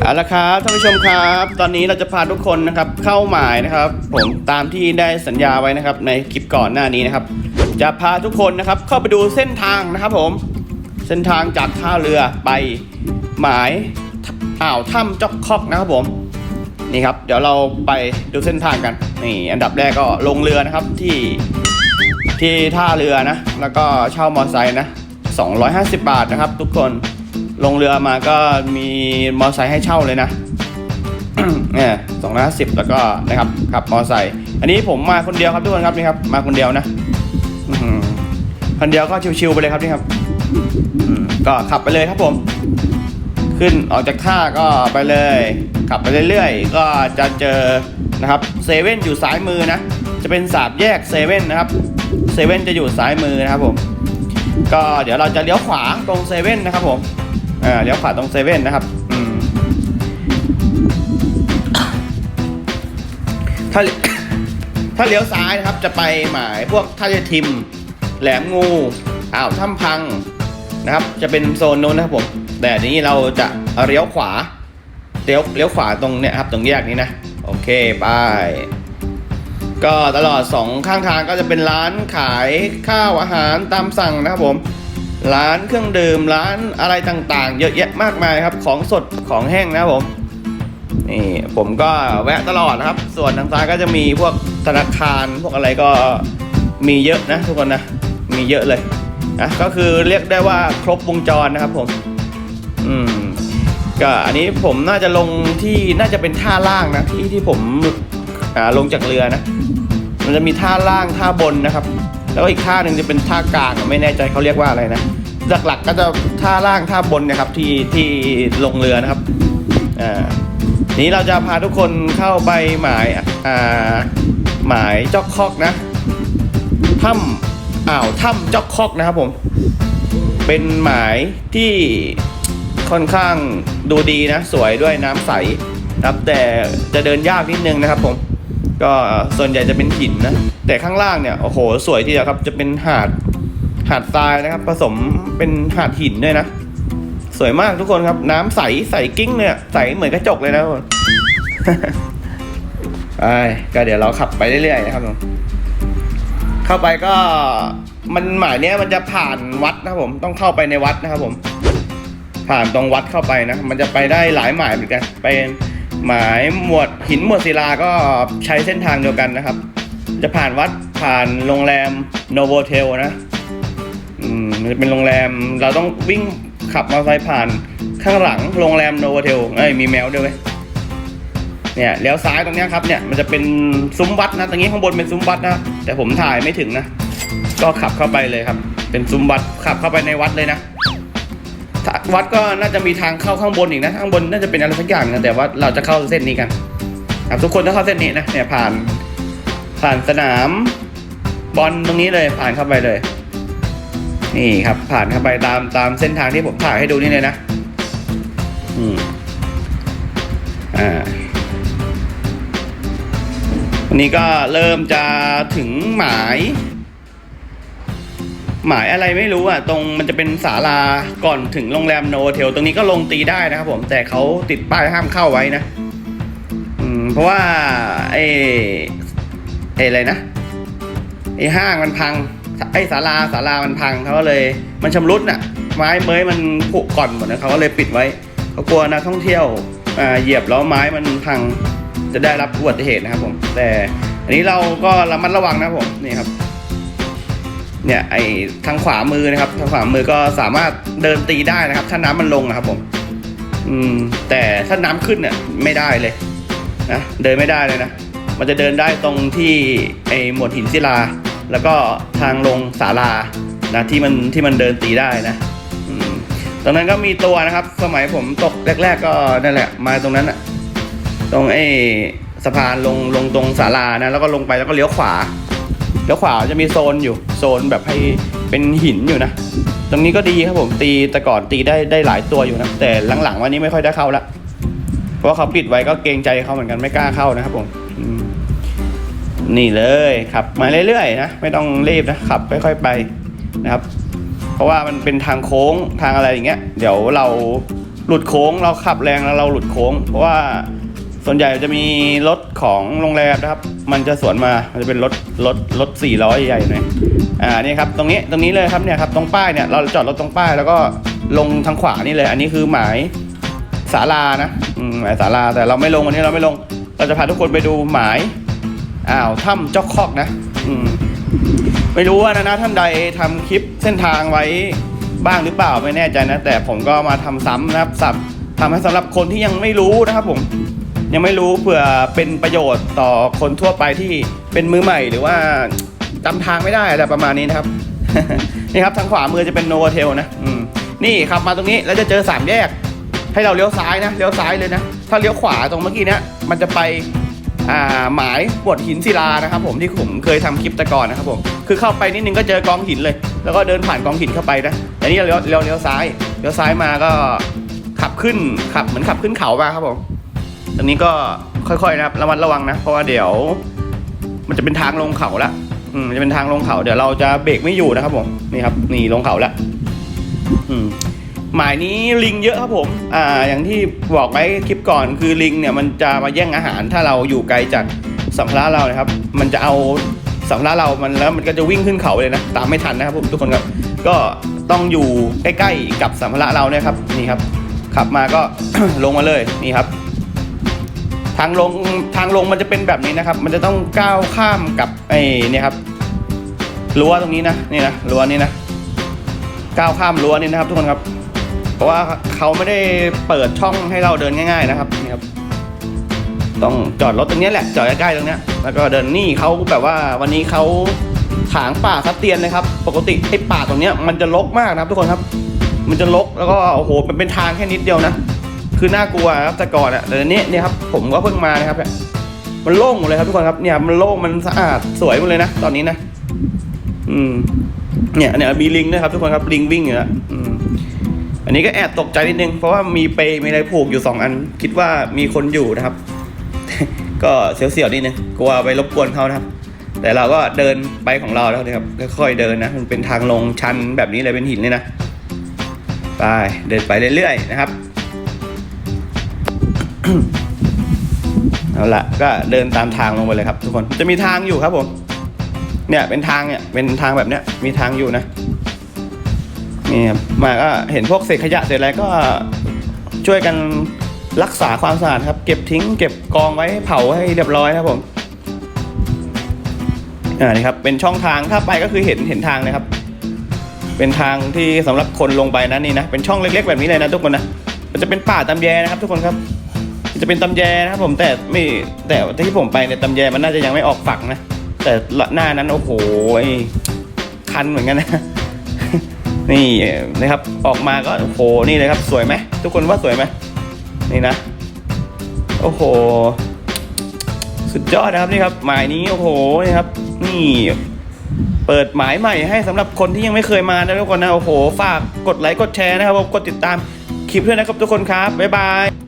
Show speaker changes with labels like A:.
A: เอาละครับท่านผู้ชมครับ ตอนนี้เราจะพาทุกคนนะครับเข้าหมายนะครับ ผมตามที่ได้สัญญาไว้นะครับ ในคลิปก่อนหน้านี้นะครับ จะพาทุกคนนะครับเข้าไปดูเส้นทางนะครับผม เส้นทางจากท่าเรือไปหมายอ่าวถ้ำจอกคอกนะครับผมนี่ครับ เดี๋ยวเราไปดูเส้นทางกันนี่อันดับแรกก็ลงเรือนะครับที่ที่ท่าเรือนะ แล้วก็เช่ามอเตอร์ไซค์นะ250 บาทนะครับ ทุกคน ลงเรือมาก็มีมอไซค์ให้เช่าเลยนะเนี่ยสองร้อยห้าสิบแล้วก็นะครับขับมอไซค์อันนี้ผมมาคนเดียวครับทุกคนครับนี่ครับ มาคนเดียวนะคนเดียวก็ชิวๆไปเลยครับนี่ครับก็ขับไปเลยครับผม ขึ้นออกจากท่าก็ไปเลย ขับไปเรื่อยๆ ก็จะเจอนะครับเซเว่นอยู่ซ้ายมือนะ จะเป็นสามแยกเซเว่นนะครับเซเว่นจะอยู่ซ้ายมือนะครับผม ก็เดี๋ยวเราจะเลี้ยวขวาตรงเซเว่นนะครับผม เลี้ยวขวาตรงเซเว่นนะครับอืมถ้าถ้าเลี้ยวซ้ายนะครับจะไปหมายพวกท่าเรือทิม แหลมงูอ่าวถ้ำพังนะครับ จะเป็นโซนนู้นนะครับผมแต่นี้เราจะเลี้ยวขวาเลี้ยวเลี้ยวขวาตรงเนี้ยครับตรงแยกนี้นะโอเคไปก็ตลอดสองข้างทางก็จะเป็นร้านขายข้าวอาหารตามสั่งนะครับผม ร้านเครื่องดื่มร้านอะไรต่างๆ เยอะแยะมากมายครับ ของสดของแห้งนะครับผมนี่ผมก็แวะตลอดนะครับ ส่วนทางซ้ายก็จะมีพวกธนาคารพวกอะไรก็มีเยอะนะทุกคนนะมีเยอะเลยนะก็คือเรียกได้ว่าครบวงจรนะครับผมอืมก็อันนี้ผมน่าจะลงที่น่าจะเป็นท่าล่างนะที่ที่ผมอ่าลงจากเรือนะ มันจะมีท่าล่างท่าบนนะครับ แล้วก็อีกท่าหนึ่งจะเป็นท่ากลางไม่แน่ใจเขาเรียกว่าอะไรนะหลักๆก็จะท่าล่างท่าบนนะครับที่ที่ลงเรือนะครับอ่านี้เราจะพาทุกคนเข้าไปหมายอ่าหมายจอกคอกนะถ้ำอ่าวถ้ำจอกคอกนะครับผม เป็นหมายที่ค่อนข้างดูดีนะ สวยด้วยน้ำใสนะครับแต่จะเดินยากนิดนึงนะครับผม ก็ส่วนใหญ่จะเป็นหินนะ แต่ข้างล่างเนี่ยโอ้โหสวยทีเดียวครับ จะเป็นหาดหาดทรายนะครับ ผสมเป็นหาดหินด้วยนะ สวยมากทุกคนครับ น้ำใสใสกิ้งเนี่ยใสเหมือนกระจกเลยนะทุกคนไปก็เดี๋ยวเราขับไปเรื่อยๆนะครับผมเข้าไปก็มันหมายเนี้ยมันจะผ่านวัดนะครับผมต้องเข้าไปในวัดนะครับผม ผ่านตรงวัดเข้าไปนะ มันจะไปได้หลายหมายเหมือนกันไป หมายหมวดหินหมวดศิลาก็ใช้เส้นทางเดียวกันนะครับ จะผ่านวัดผ่านโรงแรมโนโวเทลนะอืมจะเป็นโรงแรมเราต้องวิ่งขับมอเตอร์ไซค์ผ่านข้างหลังโรงแรมโนโวเทลเอ้ยมีแมวด้วยเว้ยเนี่ยเลี้ยวซ้ายตรงนี้ครับเนี่ยมันจะเป็นซุ้มวัดนะตรงนี้ข้างบนเป็นซุ้มวัดนะแต่ผมถ่ายไม่ถึงนะ ก็ขับเข้าไปเลยครับ เป็นซุ้มวัดขับเข้าไปในวัดเลยนะ วัดก็น่าจะมีทางเข้าข้างบนอีกนะข้างบนน่าจะเป็นอะไรสักอย่างนะแต่ว่าเราจะเข้าเส้นนี้กัน ครับทุกคนต้องเข้าเส้นนี้นะเนี่ยผ่าน ผ่านสนาม บอลตรงนี้เลยผ่านเข้าไปเลย นี่ครับ ผ่านเข้าไปตามตามเส้นทางที่ผมถ่ายให้ดูนี่เลยนะอืมอ่าวันนี้ก็เริ่มจะถึงหมาย หมายอะไรไม่รู้อะตรงมันจะเป็นศาลาก่อนถึงโรงแรมโนเทลตรงนี้ก็ลงตีได้นะครับผมแต่เขาติดป้ายห้ามเข้าไว้นะอืมเพราะว่าไอ้ไอ้อะไรนะไอ้ห้างมันพังไอ้ศาลาศาลามันพังเขาก็เลย มันชำรุดน่ะ ไม้เมยมันผุก่อนหมดนะเขาก็เลยปิดไว้เขากลัวนักท่องเที่ยวอ่าเหยียบแล้วไม้มันพังจะได้รับอุบัติเหตุนะครับผม แต่อันนี้เราก็ระมัดระวังนะผมนี่ครับ เนี่ยไอทางขวามือนะครับ ทางขวามือก็สามารถเดินตีได้นะครับ ถ้าน้ำมันลงนะครับผม อืม แต่ถ้าน้ำขึ้นเนี่ยไม่ได้เลยนะเดินไม่ได้เลยนะมันจะเดินได้ตรงที่ไอหมวดหินศิลา แล้วก็ทางลงศาลานะที่มันที่มันเดินตีได้นะตรงนั้นก็มีตัวนะครับ สมัยผมตกแรก ๆ ก็นั่นแหละ มาตรงนั้นอะตรงไอ้สะพานลงลงตรงศาลานะแล้วก็ลงไปแล้วก็เลี้ยวขวา เลี้ยวขวาจะมีโซนอยู่โซนแบบให้เป็นหินอยู่นะ ตรงนี้ก็ดีครับผมตีแต่ก่อนตีได้ได้หลายตัวอยู่นะ แต่หลังๆวันนี้ไม่ค่อยได้เข้าละเพราะเขาปิดไว้ก็เกรงใจเขาเหมือนกันไม่กล้าเข้านะครับผมอืมนี่เลยขับมาเรื่อยๆนะไม่ต้องรีบนะขับค่อยๆไปนะครับ เพราะว่ามันเป็นทางโค้งทางอะไรอย่างเงี้ย เดี๋ยวเราหลุดโค้งเราขับแรงแล้วเราหลุดโค้ง เพราะว่า ส่วนใหญ่จะมีรถของโรงแรมนะครับ มันจะสวนมา มันจะเป็นรถรถรถสี่ล้อใหญ่ๆหน่อยอ่านี่ครับตรงนี้ตรงนี้เลยครับเนี่ยครับตรงป้ายเนี่ยเราจอดรถตรงป้ายแล้วก็ลงทางขวานี่เลย อันนี้คือหมายศาลานะหมายศาลาแต่เราไม่ลงอันนี้เราไม่ลง เราจะพาทุกคนไปดูหมายอ้าวถ้ำจอกคอกนะอืมไม่รู้ว่านะนะท่านใดทำคลิปเส้นทางไว้บ้างหรือเปล่าไม่แน่ใจนะ แต่ผมก็มาทำซ้ำนะครับสับทำให้สำหรับคนที่ยังไม่รู้นะครับผม ยังไม่รู้เผื่อเป็นประโยชน์ต่อคนทั่วไปที่เป็นมือใหม่หรือว่าจำทางไม่ได้อะไรประมาณนี้นะครับ นี่ครับทางขวามือจะเป็นโนเทลนะนี่ขับมาตรงนี้แล้วจะเจอสามแยก ให้เราเลี้ยวซ้ายนะเลี้ยวซ้ายเลยนะ ถ้าเลี้ยวขวาตรงเมื่อกี้เนี้ยมันจะไปหมายปวดหินศิลานะครับผมที่ผมเคยทำคลิปแต่ก่อนนะครับผมคือเข้าไปนิดนึงก็เจอกองหินเลย แล้วก็เดินผ่านกองหินเข้าไปนะแต่นี่เราเลี้ยวเลี้ยวเลี้ยวซ้ายเลี้ยวซ้ายมาก็ขับขึ้นขับเหมือนขับขึ้นเขามาครับผม ตรงนี้ก็ค่อยๆนะครับระมัดระวังนะ เพราะว่าเดี๋ยว มันจะเป็นทางลงเขาละอืมจะเป็นทางลงเขา เดี๋ยวเราจะเบรกไม่อยู่นะครับผมนี่ครับนี่ลงเขาละอืมหมายนี้ลิงเยอะครับผม อ่า อย่างที่บอกไว้คลิปก่อนคือลิงเนี่ยมันจะมาแย่งอาหารถ้าเราอยู่ไกลจากสัมภาระเรานะครับ มันจะเอาสัมภาระเรามันแล้วมันก็จะวิ่งขึ้นเขาเลยนะตามไม่ทันนะครับผมทุกคนครับก็ต้องอยู่ใกล้ๆกับสัมภาระเราเนี่ยครับนี่ครับขับมาก็ลงมาเลยนี่ครับ ทางลงทางลงมันจะเป็นแบบนี้นะครับ มันจะต้องก้าวข้ามกับไอ้นี่ครับรั้วตรงนี้นะนี่นะรั้วนี้นะก้าวข้ามรั้วนี่นะครับ ทุกคนครับ เพราะว่าเขาไม่ได้เปิดช่องให้เราเดินง่าย ๆ นะครับนี่ครับต้องจอดรถตรงนี้แหละจอดใกล้ๆตรงนี้แล้วก็เดินนี่เขาแบบว่าวันนี้เขาถางป่าคัดเตียนเลยครับ ปกติไอ้ป่าตรงนี้มันจะรกมากนะครับ ทุกคนครับ มันจะรกแล้วก็โอ้โหมันเป็นทางแค่นิดเดียวนะ คือน่ากลัวครับแต่ก่อนอะแต่อันนี้เนี่ยครับผมก็เพิ่งมานะครับเนี่ยมันโล่งหมดเลยครับทุกคนครับเนี่ยมันโล่งมันสะอาดสวยหมดเลยนะตอนนี้นะอืมเนี่ยเนี่ยมีลิงด้วยครับทุกคนครับลิงวิ่งอยู่แล้วอืมอันนี้ก็แอบตกใจนิดนึงเพราะว่ามีเปย์มีอะไรผูกอยู่สองอัน คิดว่ามีคนอยู่นะครับ ก็เสียวๆนิดนึงกลัวไปรบกวนเขานะครับ แต่เราก็เดินไปของเราแล้วนะครับค่อยๆเดินนะมันเป็นทางลงชันแบบนี้เลยเป็นหินเลยนะไปเดินไปเรื่อยๆนะครับ เอาละก็เดินตามทางลงไปเลยครับ ทุกคนจะมีทางอยู่ครับผมเนี่ยเป็นทางเนี่ยเป็นทางแบบเนี้ยมีทางอยู่นะนี่ครับมาก็เห็นพวกเศษขยะเศษอะไรก็ช่วยกันรักษาความสะอาดครับ เก็บทิ้ง เก็บกองไว้เผาให้เรียบร้อยครับผมอ่านี่ครับเป็นช่องทางถ้าไปก็คือเห็นเห็นทางเลยครับ เป็นทางที่สำหรับคนลงไปนะนี่นะเป็นช่องเล็ก ๆ แบบนี้เลยนะทุกคนนะมันจะเป็นป่าตำแยนะครับ ทุกคนครับ จะเป็นตำแยนะครับผมแต่ไม่แต่ที่ผมไปเนี่ยตำแยมันน่าจะยังไม่ออกฝักนะ แต่หน้านั้นโอ้โหคันเหมือนกันนะ นี่นะครับออกมาก็โอ้โหนี่เลยครับ สวยไหมทุกคนว่าสวยไหมนี่นะ โอ้โห สุดยอดนะครับนี่ครับ หมายนี้โอ้โหนี่ครับ นี่เปิดหมายใหม่ให้สำหรับคนที่ยังไม่เคยมานะทุกคนนะโอ้โหฝากกดไลค์กดแชร์นะครับกดติดตามคลิปด้วยนะครับทุกคนครับบ๊ายบาย